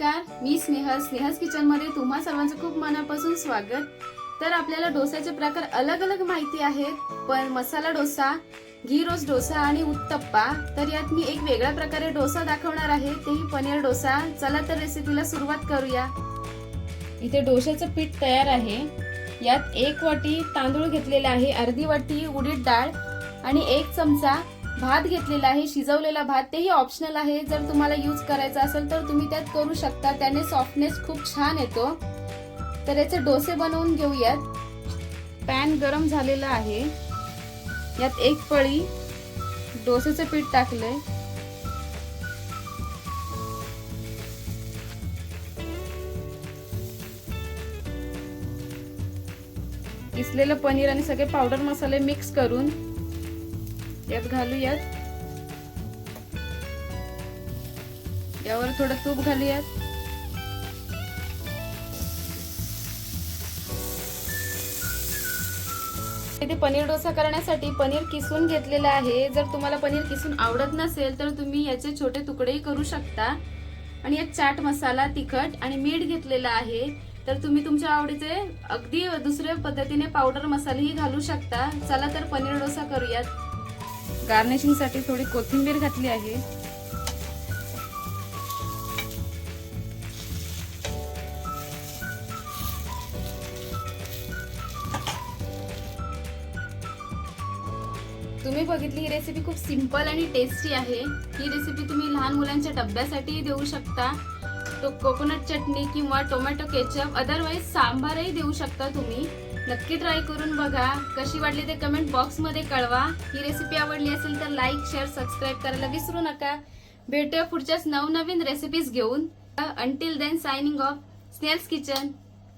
नमस्कार मी स्नेहल. स्नेहस किचनमध्ये तुम्हा सर्वांचं खूप मनापासून स्वागत. तर आपल्याला डोसाचे प्रकार अलग अलग माहिती आहेत पण मसाला डोसा घी रोज डोसा आणि उत्तप्पा तर यात मी एक वेगळ्या प्रकारे डोसा दाखवणार आहे. तेही पनीर डोसा. चला तर रेसिपीला सुरुवात करूया. इथे डोशाचं पीठ तयार आहे. यात एक वाटी तांदूळ घेतलेला आहे अर्धी वाटी उडीद डाळ आणि एक चमचा भात घेतलेला आहे शिजवलेला भात तेही ऑप्शनल आहे. जर तुम्हाला यूज करायचा असेल तर तुम्ही त्यात करू शकता. त्याने सॉफ्टनेस खूप छान येतो. तर याचे डोसे बनवून घेऊयात. पॅन गरम झालेला आहे. यात एक पळी डोसेचं पीठ टाकलंय. किसलेलं पनीर आणि सगळे पावडर मसाले मिक्स करून यात घालूयात. यावर थोडं तूप घालूयात. इथे पनीर डोसा करण्यासाठी पनीर किसून घेतलेलं आहे. जर तुम्हाला पनीर किसून आवडत नसेल तर तुम्ही याचे छोटे तुकडेही करू शकता. आणि यात चाट मसाला तिखट आणि मीठ घेतलेलं आहे. तर तुम्ही तुमच्या आवडीचे अगदी दुसऱ्या पद्धतीने पावडर मसालेही घालू शकता. चला तर पनीर डोसा करूयात. गार्निशिंगसाठी थोडी कोथिंबीर घातली आहे. तुम्ही बघितली ही रेसिपी खूप सिंपल आणि टेस्टी आहे. ही रेसिपी तुम्ही लहान मुलांच्या डब्यासाठीही देऊ शकता. तो कोकोनट चटणी किंवा टोमॅटो केचप अदरवाईज सांबारही देऊ शकता तुम्ही. नक्की ट्राय करून बघा. कशी वाटली ते कमेंट बॉक्समध्ये कळवा. ही रेसिपी आवडली असेल तर लाईक शेअर सबस्क्राईब करायला विसरू नका. भेटूया पुढच्याच नवनवीन रेसिपीज घेऊन. Until then signing off snails kitchen